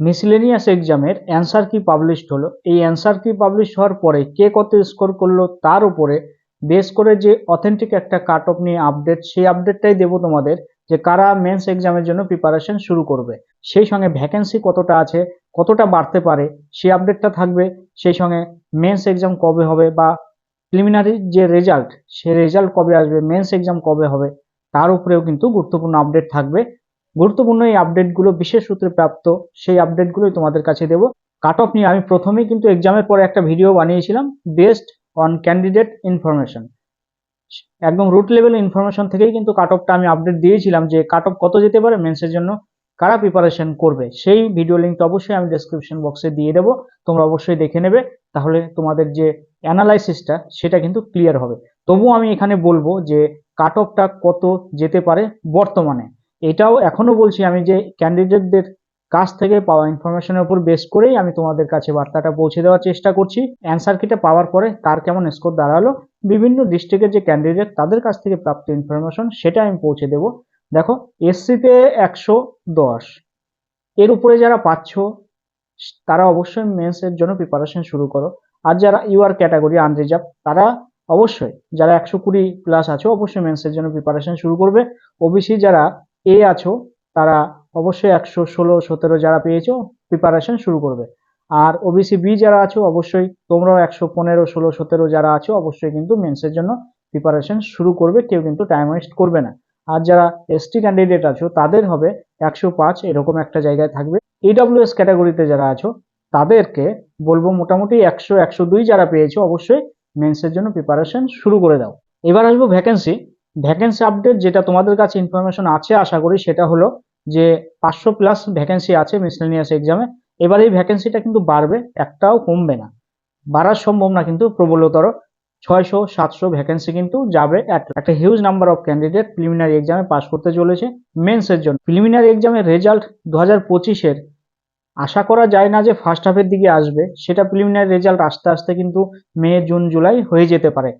Miscellaneous এক্সামের answer কি published হলো? এই অ্যান্সার কি পাবলিশ হওয়ার পরে কে কত স্কোর করল? তার উপরে বেস করে যে অথেন্টিক একটা কাট অফ নিয়ে আপডেট সেই আপডেটটাই দেবো তোমাদের যে কারা মেন্স এক্সামের জন্য প্রিপারেশন শুরু করবে। সেই সঙ্গে ভ্যাকেন্সি কতটা আছে, কতটা বাড়তে পারে, সেই আপডেটটা থাকবে। সেই সঙ্গে মেন্স এক্সাম কবে হবে বা প্রিলিমিনারি যে রেজাল্ট সে রেজাল্ট কবে আসবে মেন্স এক্সাম কবে হবে, তার উপরেও কিন্তু গুরুত্বপূর্ণ আপডেট থাকবে। গুরুত্বপূর্ণ এই আপডেটগুলো বিশেষ সূত্রে প্রাপ্ত, সেই আপডেটগুলোই তোমাদের কাছে দেবো। কাট অফ নিয়ে আমি প্রথমেই কিন্তু এক্সামের পরে একটা ভিডিও বানিয়েছিলাম বেস্ট অন ক্যান্ডিডেট ইনফরমেশন একদম রুট লেভেল ইনফরমেশন থেকেই কিন্তু কাট অফটা আমি আপডেট দিয়েছিলাম যে কাট অফ কত যেতে পারে মেন্সের জন্য, কারা প্রিপারেশন করবে। সেই ভিডিও লিঙ্কটা অবশ্যই আমি ডেসক্রিপশন বক্সে দিয়ে দেবো, তোমরা অবশ্যই দেখে নেবে, তাহলে তোমাদের যে অ্যানালাইসিসটা সেটা কিন্তু ক্লিয়ার হবে। তবুও আমি এখানে বলব যে কাট অফটা কত যেতে পারে বর্তমানে। এটাও এখনও বলছি আমি যে ক্যান্ডিডেটদের কাছ থেকে পাওয়া ইনফরমেশনের উপর বেস করেই আমি তোমাদের কাছে বার্তাটা পৌঁছে দেওয়ার চেষ্টা করছি। অ্যান্সার কিটা পাওয়ার পরে তার কেমন স্কোর দাঁড়াল, বিভিন্ন ডিস্ট্রিক্টের যে ক্যান্ডিডেট তাদের কাছ থেকে প্রাপ্ত ইনফরমেশন সেটা আমি পৌঁছে দেব। দেখো এসসিতে একশো দশ। এর উপরে যারা পাচ্ছ, তারা অবশ্যই মেন্সের জন্য প্রিপারেশন শুরু করো। আর যারা ইউআর ক্যাটাগরি আনরিজার্ভ তারা অবশ্যই, যারা একশো কুড়ি প্লাস আছে, অবশ্যই মেন্সের জন্য প্রিপারেশন শুরু করবে। ওবিসি যারা এ আছো, তারা অবশ্যই একশো ষোলো, সতেরো যারা পেয়েছ প্রিপারেশন শুরু করবে। আর ওবিসি বি যারা আছো, অবশ্যই তোমরাও একশো পনেরো, ষোলো, সতেরো যারা আছো, অবশ্যই কিন্তু মেন্সের জন্য প্রিপারেশন শুরু করবে, কেউ কিন্তু টাইম ওয়েস্ট করবে না। আর যারা এসটি ক্যান্ডিডেট আছো, তাদের হবে একশো পাঁচ, এরকম একটা জায়গায় থাকবে। ইডব্লিউএস ক্যাটাগরিতে যারা আছো, তাদেরকে বলব মোটামুটি একশো একশো দুই যারা পেয়েছ, অবশ্যই মেন্সের জন্য প্রিপারেশন শুরু করে দাও। এবার আসব ভ্যাকেন্সি ভ্যাকেন্সি আপডেট যেটা তোমাদের কাছে ইনফরমেশন আছে, আশা করি সেটা হলো যে পাঁচশো প্লাস ভ্যাকেন্সি আছে মিসলেনিয়াস এক্সামে এবার এই ভ্যাকেন্সিটা কিন্তু বাড়বে, একটাও কমবে না। বাড়ার সম্ভব না কিন্তু, প্রবলতর। ছয়শো, সাতশো ভ্যাকেন্সি কিন্তু যাবে একটা huge number of candidate preliminary এক্সামে পাস করতে চলেছে মেন্সের জন্য। প্রিলিমিনারি এক্সামের রেজাল্ট দু হাজার পঁচিশের। আশা করা যায় না যে ফার্স্ট হাফের দিকে আসবে। সেটা প্রিলিমিনারি রেজাল্ট আস্তে আস্তে কিন্তু মে, জুন, জুলাই হয়ে যেতে পারে।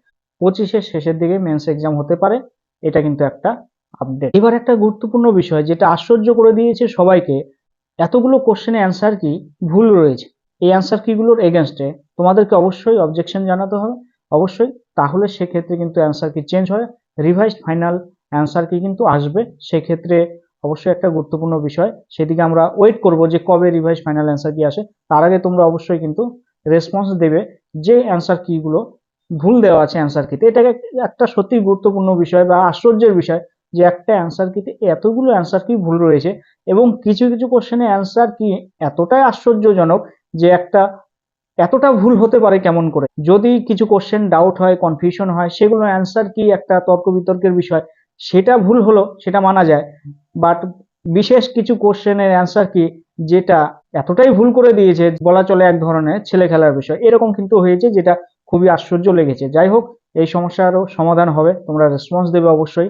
পঁচিশের শেষের দিকে মেন্স এক্সাম হতে পারে, এটা কিন্তু একটা আপডেট এবার একটা গুরুত্বপূর্ণ বিষয়, যেটা আশ্চর্য করে দিয়েছে সবাইকে, এতগুলো কোশ্চেনে অ্যান্সার কি ভুল রয়েছে? এই অ্যান্সার কিগুলোর এগেনস্টে তোমাদেরকে অবশ্যই অবজেকশন জানাতে হবে। অবশ্যই, তাহলে সেক্ষেত্রে কিন্তু অ্যান্সার কি চেঞ্জ হয়? রিভাইসড ফাইনাল অ্যান্সার কি কিন্তু আসবে? সেক্ষেত্রে অবশ্যই একটা গুরুত্বপূর্ণ বিষয়। সেদিকে আমরা ওয়েট করব যে কবে রিভাইস ফাইনাল অ্যান্সার কি আসে। তার আগে তোমরা অবশ্যই কিন্তু রেসপন্স দেবে যে অ্যান্সার কিগুলো ভুল দেওয়া আছে অ্যান্সার কিতে এটাকে একটা সত্যি গুরুত্বপূর্ণ বিষয় বা আশ্চর্যের বিষয় যে একটা অ্যান্সার কিতে এতগুলো অ্যান্সার কি ভুল রয়েছে এবং কিছু কিছু কোশ্চেনে অ্যান্সার কি এতটাই আশ্চর্যজনক যে একটা এতটা ভুল হতে পারে কেমন করে। যদি কিছু কোশ্চেন ডাউট হয় কনফিউশন হয়, সেগুলো অ্যান্সার কি একটা তর্ক বিতর্কের বিষয়, সেটা ভুল হলো, সেটা মানা যায়। বাট বিশেষ কিছু কোশ্চেনের অ্যান্সার কি যেটা এতটাই ভুল করে দিয়েছে, বলা চলে এক ধরনের ছেলে খেলার বিষয়। এরকম কিন্তু হয়েছে যেটা খুবই আশ্চর্য লেগেছে। যাই হোক, এই সমস্যারও সমাধান হবে, তোমরা রেসপন্স দেবে অবশ্যই।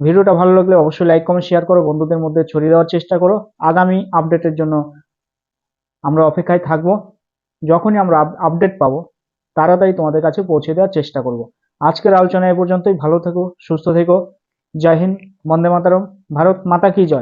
ভিডিওটা ভালো লাগলে অবশ্যই লাইক কমেন্ট শেয়ার করো, বন্ধুদের মধ্যে ছড়িয়ে দেওয়ার চেষ্টা করো। আগামী আপডেটের জন্য আমরা অপেক্ষায় থাকব। যখনই আমরা আপডেট পাবো, তাড়াতাড়ি তোমাদের কাছে পৌঁছে দেওয়ার চেষ্টা করব। আজকের আলোচনা এ পর্যন্তই। ভালো থেকো, সুস্থ থেকো। জয় হিন্দ, বন্দে মাতারম। ভারত মাতা কি জয়?